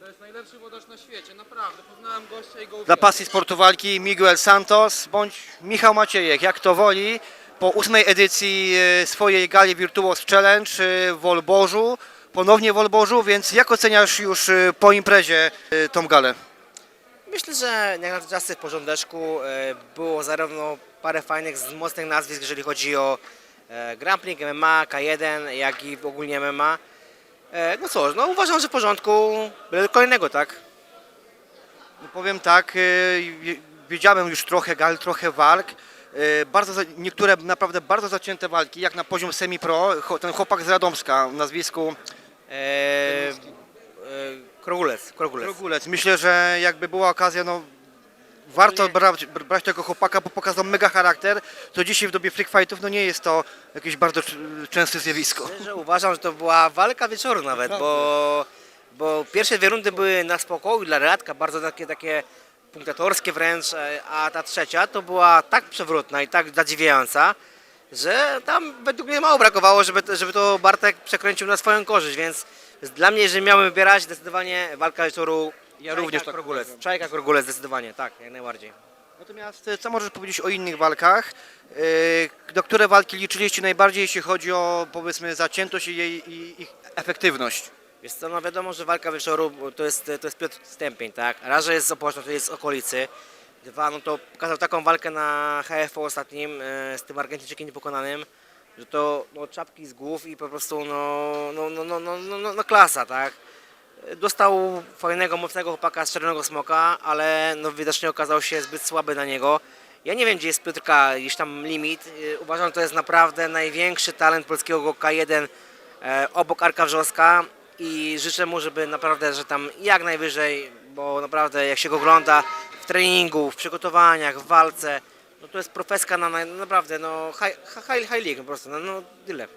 To jest najlepszy włodarz na świecie, naprawdę. Poznałem gościa i go Dla pasji sportu walki Miguel Santos bądź Michał Maciejek, jak to woli, po ósmej edycji e, swojej gali Virtuos Challenge e, w Wolborzu, ponownie w Wolborzu, więc jak oceniasz już e, po imprezie tą galę? Myślę, że jak na czasy w porządeczku było zarówno parę fajnych, z mocnych nazwisk, jeżeli chodzi o e, Grand Prix, MMA, K1, jak i ogólnie MMA. E, No cóż, no uważam, że w porządku, byle kolejnego, tak? No powiem tak, e, wi- widziałem już trochę gal, trochę walk. Bardzo, niektóre naprawdę bardzo zacięte walki, jak na poziom semi-pro. Ten chłopak z Radomska o nazwisku E, e, Krogulec, Krogulec. Krogulec. Myślę, że jakby była okazja, no warto brać, br- brać tego chłopaka, bo pokazał mega charakter. To dzisiaj w dobie freak fightów no nie jest to jakieś bardzo częste zjawisko. Uważam, że to była walka wieczoru nawet, bo, bo pierwsze dwie rundy były na spokoju dla Radka, bardzo takie, takie punktatorskie wręcz, e, a ta trzecia to była tak przewrotna i tak zadziwiająca, że tam według mnie mało brakowało, żeby, żeby to Bartek przekręcił na swoją korzyść, więc dla mnie, jeżeli miałbym wybierać, zdecydowanie walka wieczoru Ja również tak Krogulec. Czajka Krogulec zdecydowanie, tak, jak najbardziej. Natomiast e, co możesz powiedzieć o innych walkach? E, Do które walki liczyliście najbardziej, jeśli chodzi o powiedzmy zaciętość i jej i ich efektywność? Jest to, no wiadomo, że walka wieczoru to jest, to jest Piotr Stępień, tak? Raz, że jest z Opoczna, to jest z okolicy. Dwa, no to pokazał taką walkę na HFO ostatnim e, z tym Argentyńczykiem niepokonanym, że to no, czapki z głów i po prostu no, no, no, no, no, no, no, no klasa, tak? Dostał fajnego, mocnego chłopaka z Czerwonego Smoka, ale no, widocznie okazał się zbyt słaby na niego. Ja nie wiem, gdzie jest Piotrka, gdzieś tam limit. E, Uważam, że to jest naprawdę największy talent polskiego K1 e, obok Arka Wrzoska i życzę mu, żeby naprawdę, że tam jak najwyżej, bo naprawdę jak się go ogląda w treningu, w przygotowaniach, w walce, no to jest profeska na, na naprawdę, no high, high, high league po prostu, no, no tyle. E,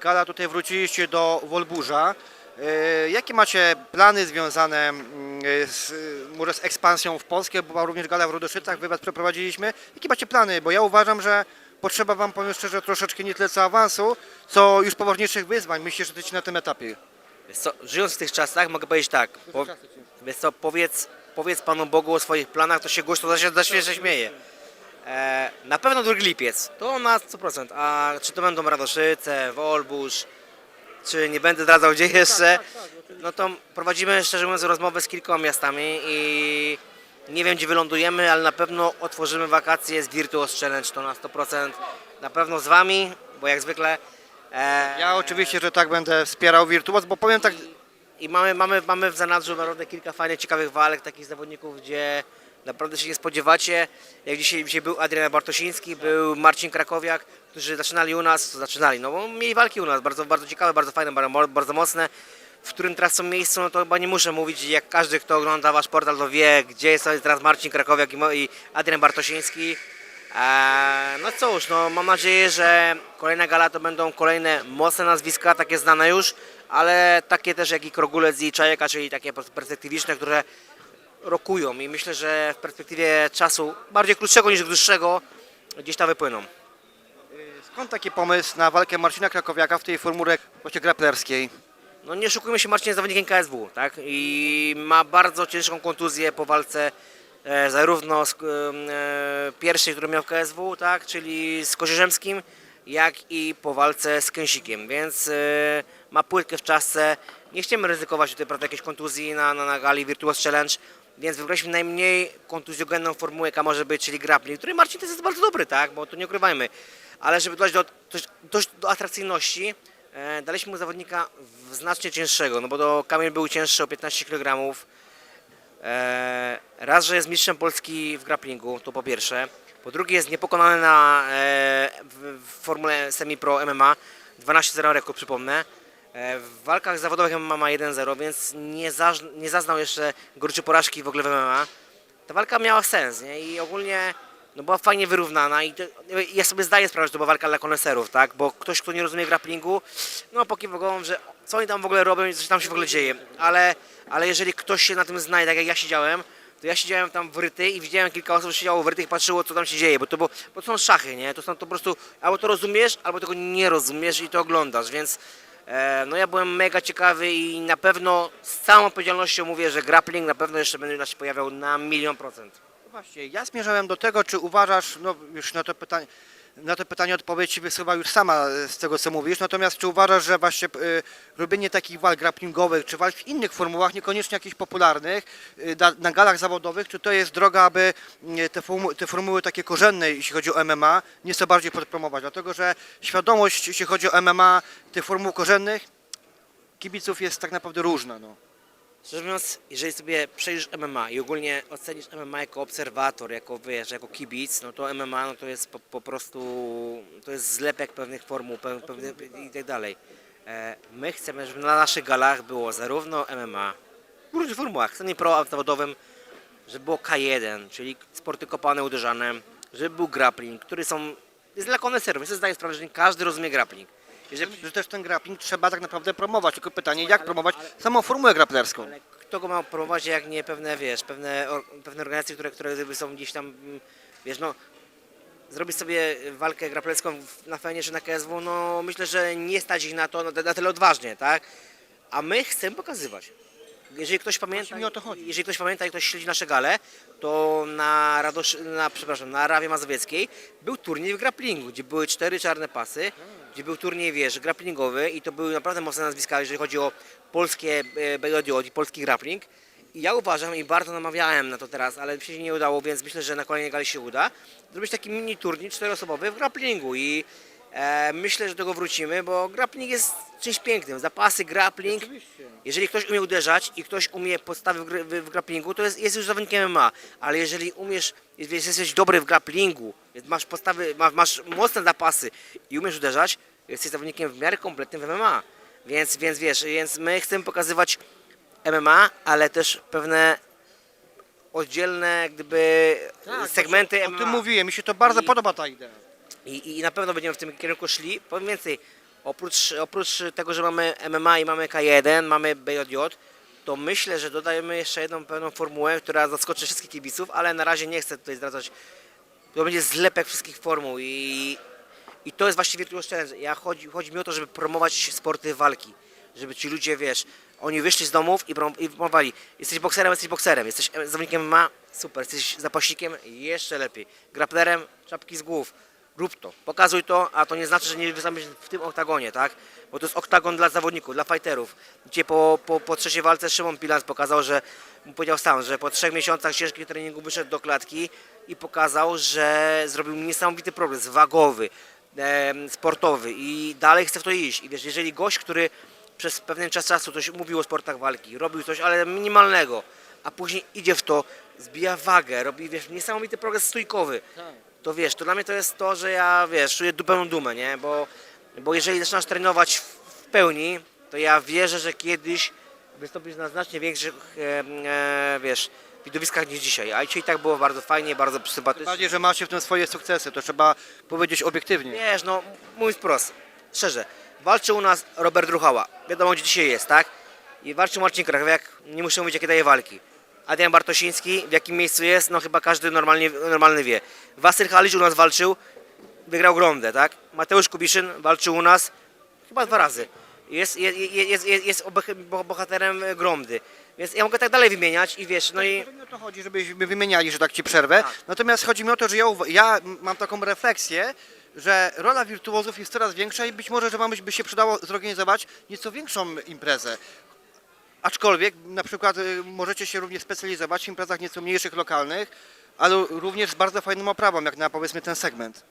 Gala, tutaj wróciliście do Wolburza. E, Jakie macie plany związane mm, z, e, może z ekspansją w Polskę? Była również gala w Rudoszycach, wywiad przeprowadziliśmy. Jakie macie plany? Bo ja uważam, że potrzeba Wam, powiem szczerze, troszeczkę nie tyle co awansu, co już poważniejszych wyzwań. Myślę, że jesteście na tym etapie. Wiesz co, żyjąc w tych czasach mogę powiedzieć tak, po, wiesz co, powiedz, powiedz Panu Bogu o swoich planach, to się głośno za, za świeże śmieje. E, na pewno drugi lipiec, to na 100%, a czy to będą Radoszyce, Wolbusz, czy nie będę zdradzał gdzie jeszcze, no to prowadzimy szczerze mówiąc rozmowę z kilkoma miastami i nie wiem gdzie wylądujemy, ale na pewno otworzymy wakacje z Virtuos Challenge, to na 100%, na pewno z Wami, bo jak zwykle... E, Ja oczywiście, że tak będę wspierał Virtuos, bo powiem tak, i mamy, mamy, mamy w zanadrzu naprawdę kilka fajnych, ciekawych walk, takich zawodników, gdzie naprawdę się nie spodziewacie. Jak dzisiaj, dzisiaj był Adrian Bartosiński, był Marcin Krakowiak, którzy zaczynali u nas, zaczynali, no bo mieli walki u nas, bardzo, bardzo ciekawe, bardzo fajne, bardzo, bardzo mocne. W którym teraz są miejscu, no to chyba nie muszę mówić, jak każdy, kto ogląda wasz portal, to wie, gdzie jest teraz Marcin Krakowiak i, Adrian Bartosiński. Eee, no cóż, no mam nadzieję, że kolejna gala to będą kolejne mocne nazwiska, takie znane już, ale takie też jak i Krogulec i Czajeka, czyli takie perspektywiczne, które rokują i myślę, że w perspektywie czasu bardziej krótszego niż dłuższego gdzieś tam wypłyną. Skąd taki pomysł na walkę Marcina Krakowiaka w tej formule właśnie grapplerskiej? No nie oszukujmy się, Marcin jest zawodnikiem KSW, tak? I ma bardzo ciężką kontuzję po walce e, zarówno z e, pierwszej, którą miał w KSW, tak? Czyli z Kozierzemskim, jak i po walce z Kęsikiem, więc e, ma płytkę w czasce. Nie chcemy ryzykować tutaj prawda, jakiejś kontuzji na, na, na gali Virtuos Challenge, więc wybraliśmy najmniej kontuzjogenną formułę, jaka może być, czyli grappling, który Marcin też jest bardzo dobry, tak? Bo to nie ukrywajmy. Ale żeby dodać do, do atrakcyjności, E, daliśmy mu zawodnika znacznie cięższego, no bo do Kamil był cięższy o 15 kg. E, raz, że jest mistrzem Polski w grapplingu, to po pierwsze. Po drugie jest niepokonany na, e, w, w formule semi-pro MMA. 12-0 rekord, przypomnę. E, w walkach zawodowych MMA ma 1-0, więc nie, zaż, nie zaznał jeszcze gorczy porażki w ogóle w MMA. Ta walka miała sens, nie? I ogólnie no była fajnie wyrównana i to, ja sobie zdaję sprawę, że to była walka dla koneserów, tak? Bo ktoś, kto nie rozumie grapplingu, no pokiwał głową, że co oni tam w ogóle robią i co tam się w ogóle dzieje. Ale, ale jeżeli ktoś się na tym znaje, tak jak ja siedziałem, to ja siedziałem tam w ryty i widziałem kilka osób siedziało w ryty i patrzyło co tam się dzieje, bo to, bo, bo to są szachy, nie? To są to po prostu, albo to rozumiesz, albo tego nie rozumiesz i to oglądasz, więc no ja byłem mega ciekawy i na pewno z całą odpowiedzialnością mówię, że grappling na pewno jeszcze będzie się pojawiał na milion procent. Właśnie, ja zmierzałem do tego, czy uważasz, no już na to pytanie, na to pytanie odpowiedź wysuwa już sama z tego, co mówisz, natomiast czy uważasz, że właśnie y, robienie takich walk grapplingowych, czy walk w innych formułach, niekoniecznie jakichś popularnych, y, na, na galach zawodowych, czy to jest droga, aby y, te, formu, te formuły takie korzenne, jeśli chodzi o MMA, nieco bardziej podpromować, dlatego że świadomość, jeśli chodzi o MMA, tych formuł korzennych, kibiców jest tak naprawdę różna. No. Szczerze mówiąc, jeżeli sobie przejrzysz MMA i ogólnie ocenisz MMA jako obserwator, jako wiesz, jako kibic, no to MMA no to jest po, po prostu to jest zlepek pewnych formuł pe, pewnych, i tak dalej. E, my chcemy, żeby na naszych galach było zarówno MMA w różnych formułach, chcemy pro zawodowym, żeby było K1, czyli sporty kopane, uderzane, żeby był grappling, który są jest dla koneserów. Ja sobie zdaję sprawę, że nie każdy rozumie grappling. Jeżeli, Że też ten grappling trzeba tak naprawdę promować, tylko pytanie, jak promować samą formułę grapplerską. Ale kto go ma prowadzić, jak nie pewne, wiesz, pewne, or, pewne organizacje, które, które gdyby są gdzieś tam, mm, wiesz, no, zrobić sobie walkę grapplerską w- na fajnie czy na KSW, no myślę, że nie stać ich na to na, na tyle odważnie, tak? A my chcemy pokazywać. Jeżeli ktoś pamięta, mi o to chodzi. jeżeli ktoś pamięta i ktoś śledzi nasze gale, to na Radosz, na, przepraszam, na Rawie Mazowieckiej był turniej w grapplingu, gdzie były cztery czarne pasy, gdzie był turniej, wiesz, grapplingowy i to były naprawdę mocne nazwiska, jeżeli chodzi o polskie e, BJJ i polski grappling. I ja uważam i bardzo namawiałem na to teraz, ale mi się nie udało, więc myślę, że na kolejnej gali się uda, zrobić taki mini turniej czteroosobowy w grapplingu i myślę, że do tego wrócimy, bo grappling jest czymś pięknym. Zapasy, grappling. Jeżeli ktoś umie uderzać i ktoś umie podstawy w, gr- w, w grapplingu, to jest, jest już zawodnikiem MMA, ale jeżeli umiesz, jeżeli jesteś dobry w grapplingu, masz podstawy, masz, masz mocne zapasy i umiesz uderzać, jesteś zawodnikiem w miarę kompletnym w MMA. Więc, więc wiesz, więc my chcemy pokazywać MMA, ale też pewne oddzielne gdyby segmenty Tak, O MMA. tym mówiłem, mi się to bardzo I- podoba ta idea. I, I na pewno będziemy w tym kierunku szli. Powiem więcej, oprócz, oprócz tego, że mamy MMA i mamy K1, mamy BJJ, to myślę, że dodajemy jeszcze jedną pewną formułę, która zaskoczy wszystkich kibiców, ale na razie nie chcę tutaj zdradzać. To będzie zlepek wszystkich formuł i, i to jest właściwie Virtuous Challenge. Ja chodzi, chodzi mi o to, żeby promować sporty walki. Żeby ci ludzie, wiesz, oni wyszli z domów i, prom- i promowali. Jesteś bokserem, jesteś bokserem. Jesteś zawodnikiem MMA, super. Jesteś zapaśnikiem, jeszcze lepiej. Grapplerem, czapki z głów. Rób to, pokazuj to, a to nie znaczy, że nie wystąpisz w tym oktagonie, tak? Bo to jest oktagon dla zawodników, dla fighterów. Gdzie po, po, po trzeciej walce Szymon Pilans pokazał, że, powiedział sam, że po trzech miesiącach ciężkich treningów wyszedł do klatki i pokazał, że zrobił niesamowity progres wagowy, em, sportowy i dalej chce w to iść. I wiesz, jeżeli gość, który przez pewien czas czasu coś mówił o sportach walki, robił coś, ale minimalnego, a później idzie w to, zbija wagę, robi wiesz, niesamowity progres stójkowy, to wiesz, to dla mnie to jest to, że ja wiesz, czuję pełną dumę, nie? Bo, bo jeżeli zaczynasz trenować w, pełni, to ja wierzę, że kiedyś wystąpisz na znacznie większych, e, e, wiesz, widowiskach niż dzisiaj. A dzisiaj tak było bardzo fajnie, bardzo sympatycznie. Bardziej, że macie w tym swoje sukcesy, to trzeba powiedzieć obiektywnie. Wiesz, no mówiąc wprost, szczerze, walczy u nas Robert Ruchała. Wiadomo, gdzie dzisiaj jest, tak? I walczy Marcin Krakowiak, nie muszę mówić, jakie daje walki. Adrian Bartosiński, w jakim miejscu jest, no chyba każdy normalnie, normalny wie. Wasyl Halisz u nas walczył, wygrał Grondę, tak? Mateusz Kubiszyn walczył u nas chyba dwa razy. Jest, jest, jest, jest, jest bohaterem Gromdy. Więc ja mogę tak dalej wymieniać i wiesz, no i... Nie o to chodzi, żebyśmy wymieniali, że tak ci przerwę. Tak. Natomiast chodzi mi o to, że ja, ja mam taką refleksję, że rola wirtuozów jest coraz większa i być może, że wam by się przydało zorganizować nieco większą imprezę. Aczkolwiek na przykład y, możecie się również specjalizować w imprezach nieco mniejszych, lokalnych, ale również z bardzo fajną oprawą, jak na powiedzmy ten segment.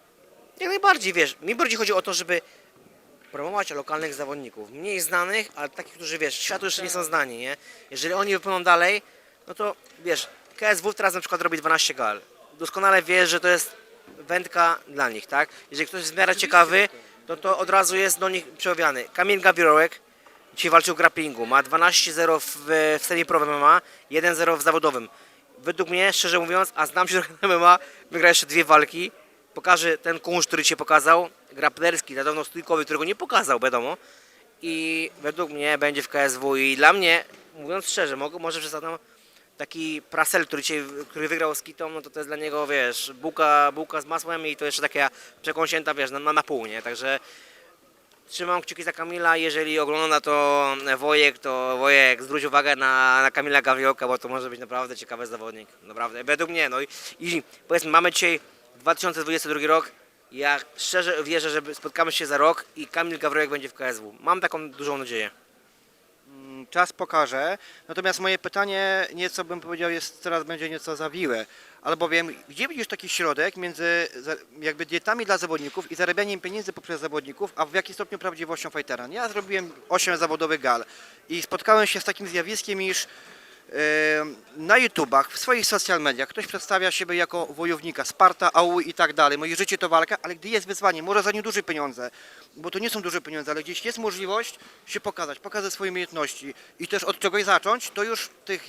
Jak najbardziej, wiesz, mi bardziej chodzi o to, żeby promować lokalnych zawodników, mniej znanych, ale takich, którzy, wiesz, światu jeszcze nie są znani, nie? Jeżeli oni wypłyną dalej, no to, wiesz, KSW teraz na przykład robi 12 gal. Doskonale wiesz, że to jest wędka dla nich, tak? Jeżeli ktoś jest w miarę ciekawy, to to od razu jest do nich przeławiany. Kamil Gawirołek dzisiaj walczył w grapplingu, ma 12-0 w, w serii Pro MMA, 1-0 w zawodowym. Według mnie, szczerze mówiąc, a znam się trochę MMA, wygra jeszcze dwie walki, pokaże ten kunszt, który Cię pokazał, grapplerski, na stójkowy, którego nie pokazał, wiadomo. I według mnie będzie w KSW i dla mnie, mówiąc szczerze, mogę, może przesadzam, taki Prasel, który, dzisiaj, który wygrał z Kitą, no to to jest dla niego, wiesz, bułka, bułka z masłem i to jeszcze taka przekąsięta, wiesz, na, na pół, nie? Także trzymam kciuki za Kamila, jeżeli ogląda to Wojek, to Wojek zwróć uwagę na, na Kamila Gawiołka, bo to może być naprawdę ciekawy zawodnik, naprawdę, według mnie, no i, i powiedzmy, mamy dzisiaj 2022 rok, ja szczerze wierzę, że spotkamy się za rok i Kamil Gawrołek będzie w KSW. Mam taką dużą nadzieję. Czas pokaże. Natomiast moje pytanie nieco bym powiedział jest teraz będzie nieco zawiłe. Albowiem gdzie widzisz taki środek między jakby dietami dla zawodników i zarabianiem pieniędzy poprzez zawodników, a w jaki stopniu prawdziwością fightera? Ja zrobiłem 8 zawodowych gal i spotkałem się z takim zjawiskiem, iż na YouTubach, w swoich social mediach ktoś przedstawia siebie jako wojownika, Sparta, AU i tak dalej. Moje życie to walka, ale gdy jest wyzwanie, może za nie duże pieniądze, bo to nie są duże pieniądze, ale gdzieś jest możliwość się pokazać, pokazać swoje umiejętności i też od czegoś zacząć, to już tych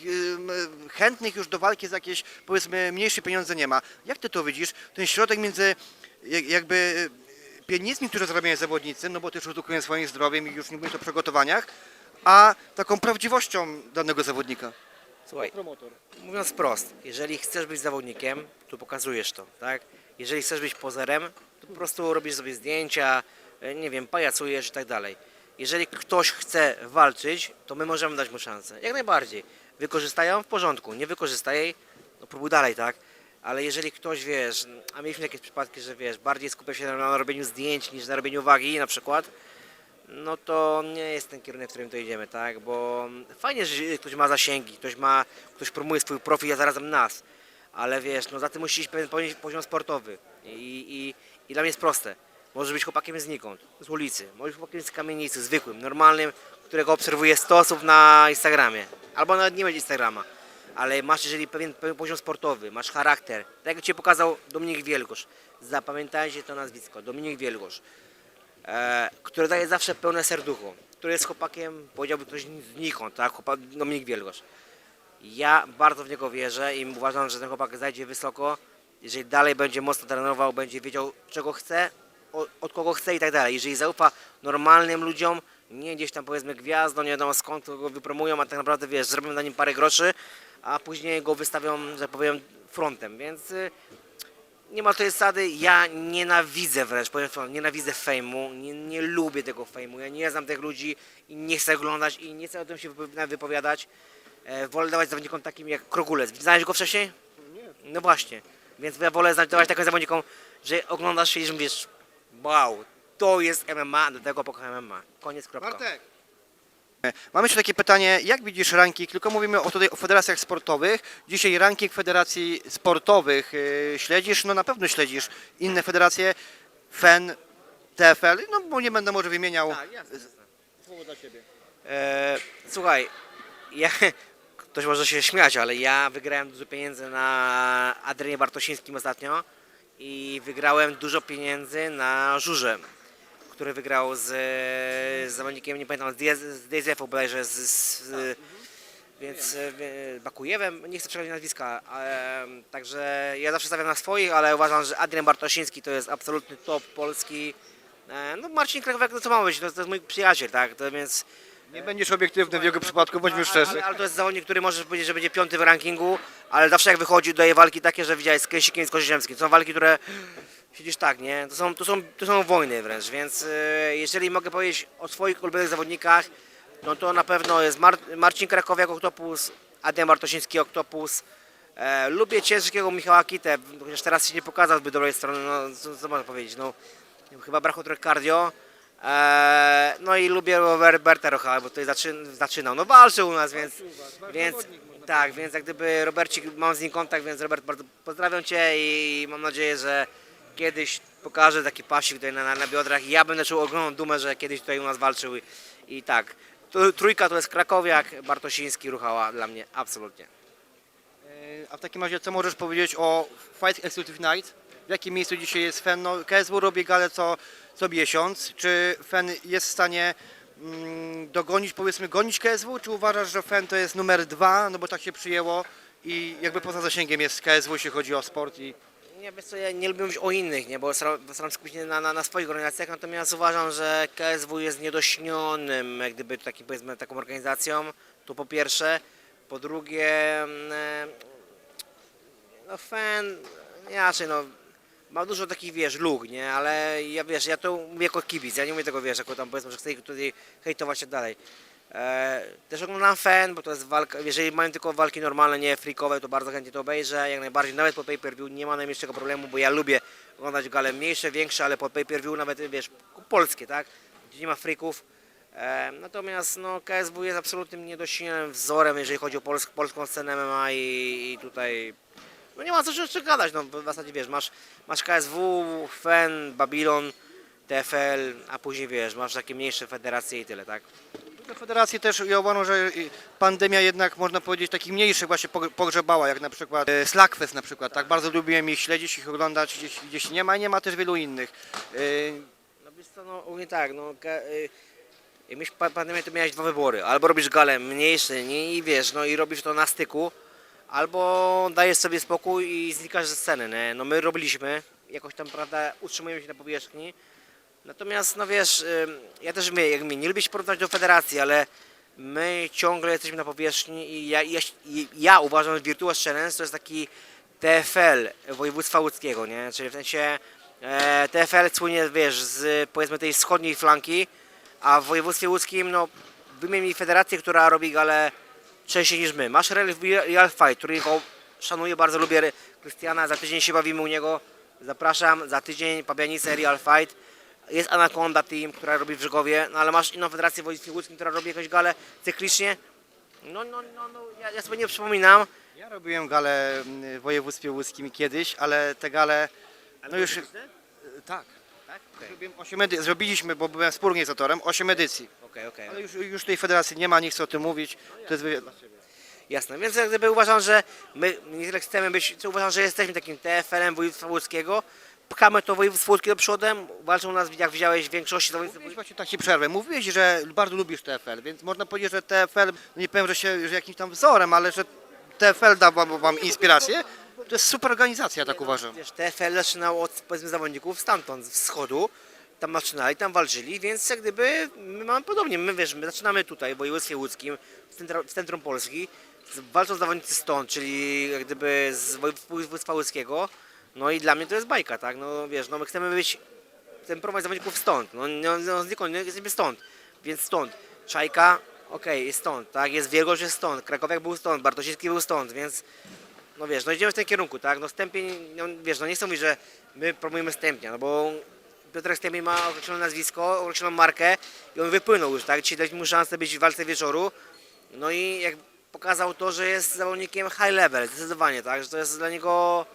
chętnych już do walki za jakieś powiedzmy mniejsze pieniądze nie ma. Jak ty to widzisz? Ten środek między jak- jakby pieniędzmi, które zarabiają zawodnicy, no bo też ryzykują swoim zdrowiem i już nie mówię o przygotowaniach, a taką prawdziwością danego zawodnika. Słuchaj, Promotor. mówiąc wprost, jeżeli chcesz być zawodnikiem, to pokazujesz to, tak? Jeżeli chcesz być pozerem, to po prostu robisz sobie zdjęcia, e, nie wiem, pajacujesz i tak dalej. Jeżeli ktoś chce walczyć, to my możemy dać mu szansę. Jak najbardziej. Wykorzystają w porządku, nie wykorzystaj, no próbuj dalej, tak? Ale jeżeli ktoś, wiesz, a mieliśmy takie przypadki, że wiesz, bardziej skupia się na robieniu zdjęć niż na robieniu wagi na przykład, no to nie jest ten kierunek, w którym to idziemy, tak? Bo fajnie, że ktoś ma zasięgi, ktoś ma, ktoś promuje swój profil, a zarazem nas, ale wiesz, no za tym musi iść pewien poziom- sportowy. I, i, i dla mnie jest proste. Możesz być chłopakiem znikąd, z ulicy, możesz być chłopakiem z kamienicy, zwykłym, normalnym, którego obserwuje 100 osób na Instagramie, albo nawet nie mieć Instagrama, ale masz jeżeli pewien, pewien poziom sportowy, masz charakter, tak jak Ci pokazał Dominik Wielgosz, zapamiętajcie to nazwisko, Dominik Wielgosz, e, który daje zawsze pełne serducho, który jest chłopakiem, powiedziałby ktoś znikąd, tak, chłopak Dominik Wielgosz. Ja bardzo w niego wierzę i uważam, że ten chłopak zajdzie wysoko, jeżeli dalej będzie mocno trenował, będzie wiedział czego chce, od kogo chce i tak dalej. Jeżeli zaufa normalnym ludziom, nie gdzieś tam powiedzmy gwiazdą, nie wiadomo skąd go wypromują, a tak naprawdę wiesz, zrobią na nim parę groszy, a później go wystawią, że powiem, frontem, więc nie ma tej zasady, ja nienawidzę wręcz, powiem wam, nienawidzę fejmu, nie, nie lubię tego fejmu, ja nie znam tych ludzi i nie chcę oglądać i nie chcę o tym się wypo- wypowiadać. E, wolę dawać zawodnikom takim jak Krogulec. Znałeś go wcześniej? No właśnie, więc ja wolę dawać takim zawodnikom, że oglądasz się i że mówisz, wow, to jest MMA, do tego pokocham MMA. Koniec, kropka. Bartek. Mamy jeszcze takie pytanie, jak widzisz ranking, tylko mówimy o, tutaj o federacjach sportowych. Dzisiaj ranking federacji sportowych yy, śledzisz? No na pewno śledzisz. Inne federacje, FEN, TFL, no bo nie będę może wymieniał. Tak, jasne, jasne. Słowo dla Ciebie. E, słuchaj, ja, ktoś może się śmiać, ale ja wygrałem dużo pieniędzy na Adrianie Bartosińskim ostatnio i wygrałem dużo pieniędzy na Żurze, który wygrał z, z zawodnikiem, nie pamiętam, z, z DZF-u bodajże, z, z, więc e, Bakujewem, nie chcę przechodzić nazwiska, e, także ja zawsze stawiam na swoich, ale uważam, że Adrian Bartosiński to jest absolutny top polski. E, no Marcin Krakowiak, no co ma być, to, to jest mój przyjaciel, tak, to więc Nie będziesz obiektywny w jego przypadku, bądźmy ale, szczerzy. ale to jest zawodnik, który możesz powiedzieć, że będzie piąty w rankingu, ale zawsze jak wychodzi, daje walki takie, że widziałeś z Kęsikiem i z Koziemskim. To są walki, które siedzisz tak, nie? To są, to są, to są wojny wręcz, więc e, jeżeli mogę powiedzieć o swoich ulubionych zawodnikach, no to na pewno jest Mar Marcin Krakowiak, Oktopus, Adrian Bartosiński, Oktopus. E, lubię ciężkiego Michała Kitę, chociaż teraz się nie pokazał zbyt dobrej strony, no co, co można powiedzieć, no chyba brakło trochę cardio. Eee, no i lubię Roberta Rocha, bo tutaj zaczyn, zaczynał. No walczył u nas, więc, więc tak, więc jak gdyby Robercik, mam z nim kontakt, więc Robert bardzo pozdrawiam Cię i mam nadzieję, że kiedyś pokażę taki pasik tutaj na, na, na biodrach i ja będę czuł ogromną dumę, że kiedyś tutaj u nas walczył i, i tak. Tu, trójka to jest Krakowiak, Bartosiński, Ruchała dla mnie, absolutnie. E, A w takim razie co możesz powiedzieć o Fight Exclusive Night? W jakim miejscu dzisiaj jest FEN? No, KSW robi galę co, co miesiąc. Czy FEN jest w stanie mm, dogonić, powiedzmy, gonić KSW? Czy uważasz, że FEN to jest numer dwa, no bo tak się przyjęło i jakby poza zasięgiem jest KSW, jeśli chodzi o sport i Nie, wiesz co, ja nie lubię mówić o innych, nie, bo staram się skupić na, na, na swoich organizacjach, natomiast uważam, że KSW jest niedośnionym, jak gdyby takim, powiedzmy, taką organizacją, to po pierwsze. Po drugie, mm, e, no fan, inaczej no, ma dużo takich, wiesz, luk, nie, ale ja, wiesz, ja to mówię jako kibic, ja nie mówię tego, wiesz, jako tam powiedzmy, że chcę tutaj hejtować się dalej. E, też oglądam fan, bo to jest walka, jeżeli mają tylko walki normalne, nie freakowe, to bardzo chętnie to obejrzę, jak najbardziej, nawet po pay-per-view nie ma najmniejszego problemu, bo ja lubię oglądać gale mniejsze, większe, ale po pay-per-view nawet, wiesz, polskie, tak, gdzie nie ma freaków. E, natomiast no, KSW jest absolutnym niedościgniętym wzorem, jeżeli chodzi o pols polską scenę MMA i, i tutaj no nie ma co jeszcze gadać, no w zasadzie wiesz, masz, masz KSW, FEN, Babylon, TFL, a później wiesz, masz takie mniejsze federacje i tyle, tak? Federacje też, ja uważam, że pandemia jednak, można powiedzieć, takich mniejszych właśnie pog- pogrzebała, jak na przykład e, Slackfest na przykład, tak? Bardzo lubiłem ich śledzić, ich oglądać, gdzieś, gdzieś nie ma i nie ma też wielu innych. Y, No wiesz co, no ogólnie tak, no ka- y, jak miałeś pa- pandemię, to miałeś dwa wybory, albo robisz galę mniejsze nie, i wiesz, no i robisz to na styku, albo dajesz sobie spokój i znikasz ze sceny, nie? No my robiliśmy, jakoś tam, prawda, utrzymujemy się na powierzchni, Natomiast, no wiesz, ja też mówię, jak mnie, nie lubię się porównać do federacji, ale my ciągle jesteśmy na powierzchni i ja, ja, ja uważam, że Virtuous Challenge to jest taki TFL województwa łódzkiego, nie? Czyli w sensie e, TFL słynie, wiesz, z powiedzmy tej wschodniej flanki, a w województwie łódzkim, no, wymień mi federację, która robi galę częściej niż my. Masz Real, Real Fight, który go szanuję, bardzo lubię Krystiana, za tydzień się bawimy u niego, zapraszam, za tydzień Pabianice Real Fight. Jest Anaconda Team, która robi w Brzegowie, no ale masz inną federację w województwie łódzkim, która robi jakąś galę cyklicznie. No, no, no, no ja, ja sobie nie przypominam. ja robiłem galę mm, w województwie łódzkim kiedyś, ale te gale, no już... y, Tak. Tak? Okej, Zrobiłem osiem Zrobiliśmy, bo byłem współorganizatorem, 8 edycji. okej, okej. Ale już, już tej federacji nie ma, nie chcę o tym mówić. To jest wywiad dla ciebie. Jasne, więc jak gdyby uważam, że my nie tyle chcemy być, co uważam, że jesteśmy takim TFL-em województwa łódzkiego. Pchamy to województwo łódzkie do przodem, walczą nas, jak widziałeś, w większości zawodników. Mówiłeś właśnie tak ci przerwę. Mówiłeś, że bardzo lubisz TFL, więc można powiedzieć, że TFL, no nie powiem, że się że jakimś tam wzorem, ale że TFL dał wam, wam inspirację. To jest super organizacja, tak uważam. Wiesz, TFL zaczynał od powiedzmy zawodników stamtąd, z wschodu. Tam zaczynali, tam walczyli, więc jak gdyby my mamy podobnie. My wiesz, my zaczynamy tutaj w województwie łódzkim, w centrum, w centrum Polski, walczą zawodnicy stąd, czyli jak gdyby z województwa łódzkiego. No i dla mnie to jest bajka, tak? No wiesz, no my chcemy być, chcemy promować zawodników stąd, no, no, no znikąd, nie jesteśmy stąd, więc stąd. Czajka, okej, jest stąd, tak? Jest Wielgosz, jest stąd, Krakowiak był stąd, Bartosiewski był stąd, więc no wiesz, no idziemy w tym kierunku, tak? No Stępień, no wiesz, no nie chcę mówić, że my promujemy Stępnia, no bo Piotrek Stępień ma określone nazwisko, określoną markę i on wypłynął już, tak? Dzisiaj daliśmy mu szansę być w walce wieczoru, no i jak pokazał to, że jest zawodnikiem high level, zdecydowanie, tak? Że to jest dla niego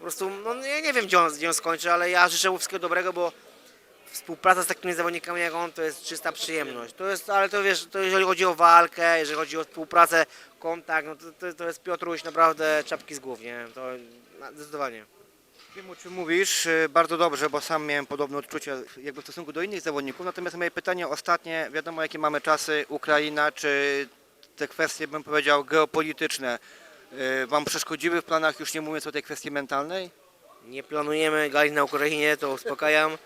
po prostu, no ja nie wiem gdzie on, gdzie on skończy, ale ja życzę mu wszystkiego dobrego, bo współpraca z takimi zawodnikami jak on to jest czysta przyjemność. To jest, ale to wiesz, to jeżeli chodzi o walkę, jeżeli chodzi o współpracę, kontakt, no to, to, to jest Piotruś naprawdę czapki z głów, nie? To zdecydowanie. Wiem o czym mówisz, y, bardzo dobrze, bo sam miałem podobne odczucia jakby w stosunku do innych zawodników. Natomiast moje pytanie ostatnie, wiadomo jakie mamy czasy, Ukraina, czy te kwestie, bym powiedział, geopolityczne wam przeszkodziły w planach, już nie mówiąc o tej kwestii mentalnej? Nie planujemy gali na Ukrainie, to uspokajam.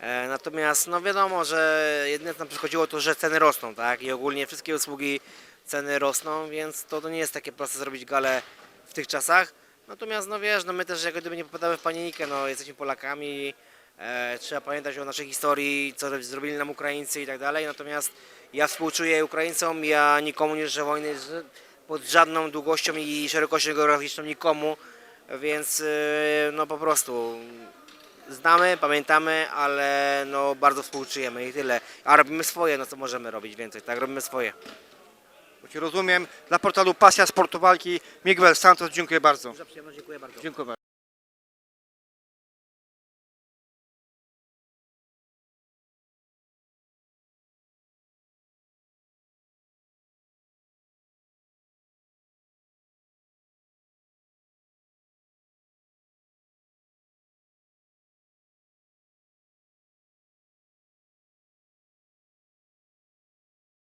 E, natomiast no wiadomo, że jedyne co nam przychodziło to, że ceny rosną, tak? I ogólnie wszystkie usługi ceny rosną, więc to, to nie jest takie proste zrobić galę w tych czasach. Natomiast no wiesz, no my też jak gdyby nie popadamy w panikę, no jesteśmy Polakami, e, trzeba pamiętać o naszej historii, co zrobili nam Ukraińcy i tak dalej. Natomiast ja współczuję Ukraińcom, ja nikomu nie życzę wojny pod żadną długością i szerokością geograficzną nikomu, więc e, no po prostu znamy, pamiętamy, ale no bardzo współczujemy i tyle. A robimy swoje, no co możemy robić więcej, tak? Robimy swoje. Rozumiem. Dla portalu Pasja Sportu Walki Miguel Santos, dziękuję bardzo. Za przyjemność, dziękuję bardzo. Dziękuję bardzo.